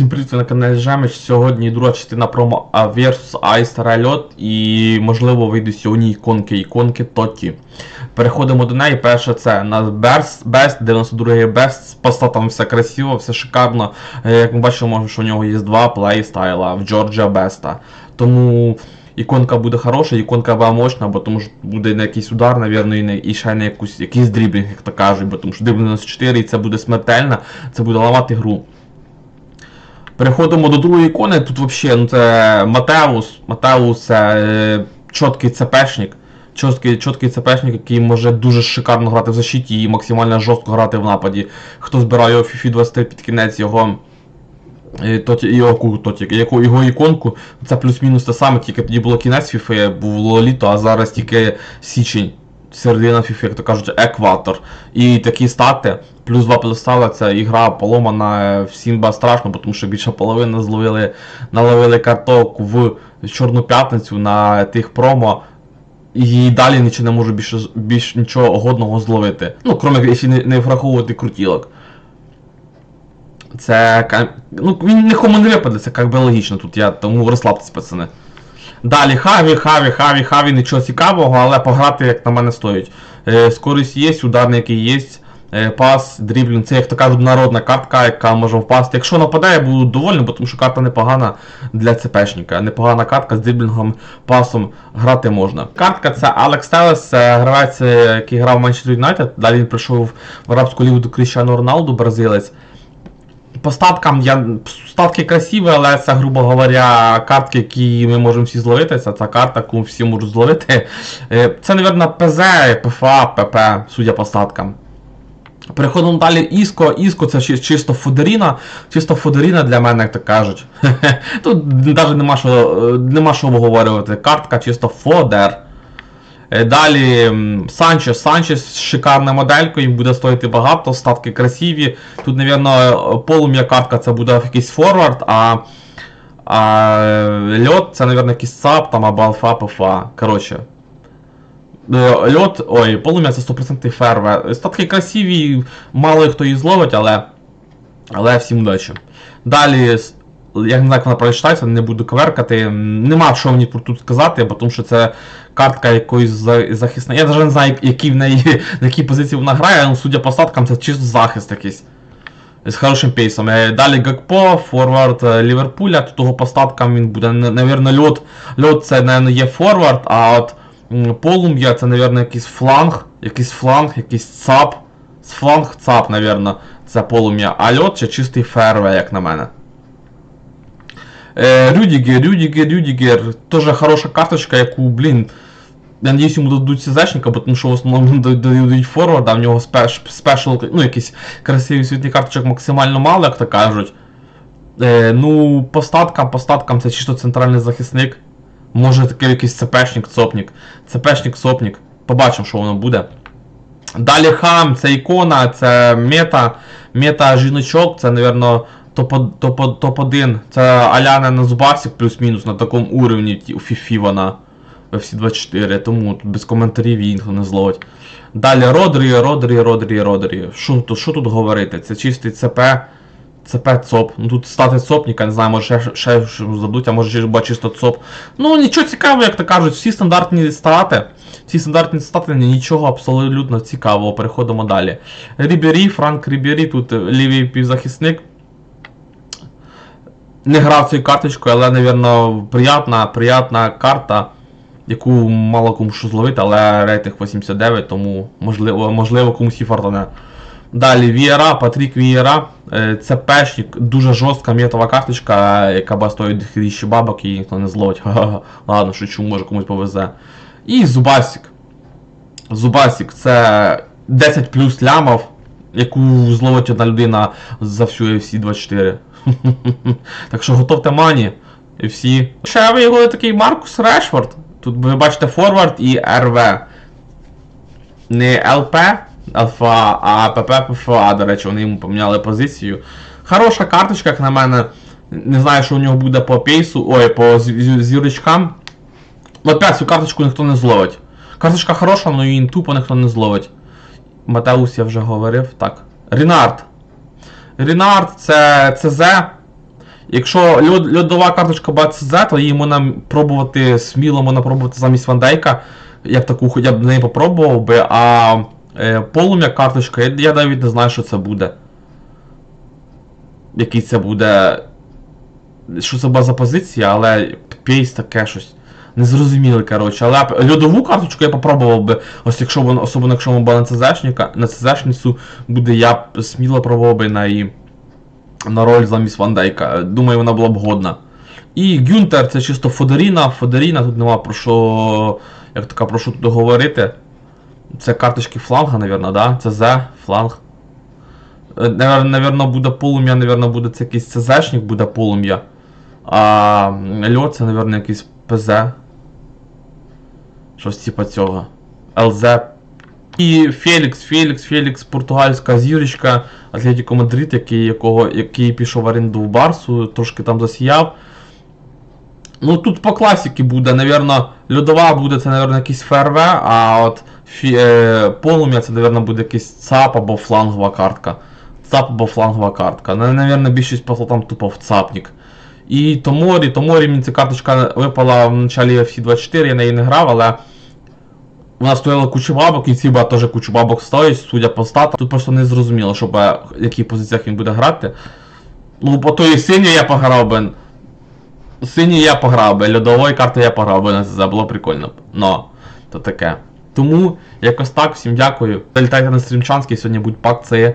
Всім привіт на каналі Жемич. Сьогодні друга частина промо Aversus Ice Рельот і можливо вийдуть сьогодні іконки, іконки Тоті. Переходимо до неї. Перше це на Best, Best 92 Best. Поста там все красиво, все шикарно. Е, Як ми бачимо, що у нього є два плейстайла в Джорджа Беста. Тому іконка буде хороша, іконка буде мощна, бо тому що буде на якийсь удар, навірно, і, і ще на якусь, якийсь дріблінг, як то кажуть, бо тому що дриблінг 94 і це буде смертельно, це буде ламати гру. Переходимо до другої ікони. Тут взагалі ну, це Матеус. Матеус це чіткий ЦПшник. Чіткий, чіткий ЦПшник, який може дуже шикарно грати в защиті і максимально жорстко грати в нападі. Хто збирає його FIFA 23 під кінець його. е, його, його іконку, це плюс-мінус те саме, тільки тоді було кінець FIFA, був літо, а зараз тільки січень. Середина FIFA, як то кажуть, екватор. І такі стати, плюс 2 плюстала, це ігра поломана, всім ба страшно, тому що більше половини зловили, наловили карток в Чорну п'ятницю на тих промо. І далі нічого не можу більше більш нічого годного зловити. Ну, крім якщо не, не враховувати крутілок. Це. Ну, він нікому не випаде, це як би логічно тут, я тому розслабтесь, пацани. Далі Хаві, Хаві, Хаві, Хаві, нічого цікавого, але пограти, як на мене, стоїть. Е, скорість є, ударники є, пас, дріблінг, це як кажуть народна картка, яка може впасти. Якщо нападе, я буду довольний, бо тому що карта непогана для ЦПшника. Непогана картка з дріблінгом, пасом грати можна. Картка це Алекс Телес, гравець, е, який грав в Манчестер Юнайтед. Далі він прийшов в арабську лігу до Кріщану Роналду, бразилець. По статкам я статки красиві, але це, грубо говоря, картки, які ми можемо всі зловити. Це та карта, яку всі можуть зловити. Е, Це, мабуть, ПЗ, ПФА, PP, судя по статкам. Переходимо далі Іско. Іско це чисто Фодеріна. Чисто Фодеріна для мене, як то кажуть. Тут навіть нема що, е, нема що обговорювати. Картка чисто Фодер. Е, Далі Санчес. Санчес з шикарною моделькою, буде стоїти багато, статки красиві. Тут, мабуть, полум'я картка це буде якийсь форвард, а, а льот це, мабуть, якийсь ЦАП там, або алфа ПФА. Коротше. Е, Льот, ой, полум'я це 100% ферве. Статки красиві, мало хто її зловить, але. Але всім удачі. Далі, я не знаю, як вона прочитається, не буду кверкати. Нема що мені тут сказати, бо тому що це картка якоїсь за- захисної. Я навіть не знаю, які в неї, на якій позиції вона грає, але судя по статкам, це чисто захист якийсь. З хорошим пейсом. Е, Далі Гакпо, форвард е, Ліверпуля, тут того по статкам він буде, навірно, льот. Льот це, навірно, є форвард, а от полум'я це, навірно, якийсь фланг, якийсь фланг, якийсь цап. З фланг цап, навірно, це полум'я. А льот це чистий ферве, як на мене. Е, Рюдігер, Рюдігер, Рюдігер. Тоже хороша карточка, яку, блін. Я надіюсь, йому дадуть СЗшника, тому що в основному дають- форварда, в нього спеш, спешл, ну якісь красиві світлі карточок максимально мало, як то кажуть. Е, ну, по статкам, по статкам це чисто центральний захисник. Може такий якийсь ЦПшник, цопник. ЦПшник, цопник. Побачимо, що воно буде. Далі хам, це ікона, це мета. Мета жіночок, це, напевно, топ-1. Топ, топ, це Аляна на Зубасік плюс-мінус на такому уровні у Фіфі вона. В FC24, тому тут без коментарів її ніхто не зловить. Далі Родрі, Родрі, Родрі, Родрі. Що, тут- що тут говорити? Це чистий ЦП. ЦП ЦОП. Ну тут стати ЦОПника, не знаю, може ще, ще задуть, а може чисто ЦОП. Ну нічого цікавого, як то кажуть, всі стандартні стати. Всі стандартні стати, нічого абсолютно цікавого. Переходимо далі. Рібері, Франк Рібері, тут лівий півзахисник. Не грав цією карточкою, але, напевно, приятна, приятна карта, яку мало кому що зловити, але рейтинг 89, тому можливо, можливо комусь і фартане. Далі Вієра, Патрік Вієра. Е, Це пешник, дуже жорстка метова карточка, яка ба стоїть 2000 бабок і ніхто не зловить. Ха-ха-ха. Ладно, шучу, може комусь повезе. І Зубасік. Зубасік це 10 плюс лямов, яку зловить одна людина за всю UFC 24. так що готовте мані. FC. Ще виявили такий Маркус Решфорд. Тут ви бачите форвард і РВ. Не ЛП, Алфа, а ПП ПФА, до речі, вони йому поміняли позицію. Хороша карточка, як на мене. Не знаю, що у нього буде по пейсу, ой, по зі- зі- зірочкам. Опять цю карточку ніхто не зловить. Карточка хороша, але її тупо ніхто не зловить. Матеус я вже говорив. Так. Рінард. Рінард це ЦЗ. Якщо льод, льодова карточка БЦЗ, то її можна пробувати сміло можна пробувати замість Вандейка. Я б таку хоча б не попробував би, а е, полум'я карточка, я, навіть не знаю, що це буде. Який це буде. Що це була за позиція, але пейс таке щось. Незрозуміле, коротше. Але льодову карточку я попробував би, ось якщо воно, особливо якщо воно була на ЦЗшника, на ЦЗшницю буде, я б сміло пробував би на її на роль замість Ван Дейка. Думаю, вона була б годна. І Гюнтер це чисто Фодоріна. Фодоріна, тут нема про що. Як така, про що тут говорити. Це карточки фланга, навірно, да? ЦЗ, фланг. Е, Навірно, буде полум'я, навірно, буде це якийсь ЦЗшник, буде полум'я. А льот це, навірно, якийсь ПЗ. Щось типа цього. ЛЗ. І Фелікс, Фелікс, Фелікс, португальська зірочка, Атлетіко Мадрид, який, якого, який пішов в оренду в Барсу, трошки там засіяв. Ну тут по класіки буде, навірно, льодова буде це, навірно, якийсь ФРВ, а от е, полум'я це, навірно, буде якийсь ЦАП або флангова картка. ЦАП або флангова картка. Ну, навірно, більшість пошла там тупо в ЦАПник. І Томорі, Томорі мені ця карточка випала в началі FC 24, я неї не грав, але вона стояла кучу бабок, і ці теж кучу бабок стоїть, судя по статам. Тут просто не зрозуміло, що в яких позиціях він буде грати. Ну, по тої синьої я пограв би. Синій я пограв би, льодової карти я пограв би це було прикольно. Но, то таке. Тому якось так, всім дякую. Залітайте на стрімчанський, сьогодні будь пак це.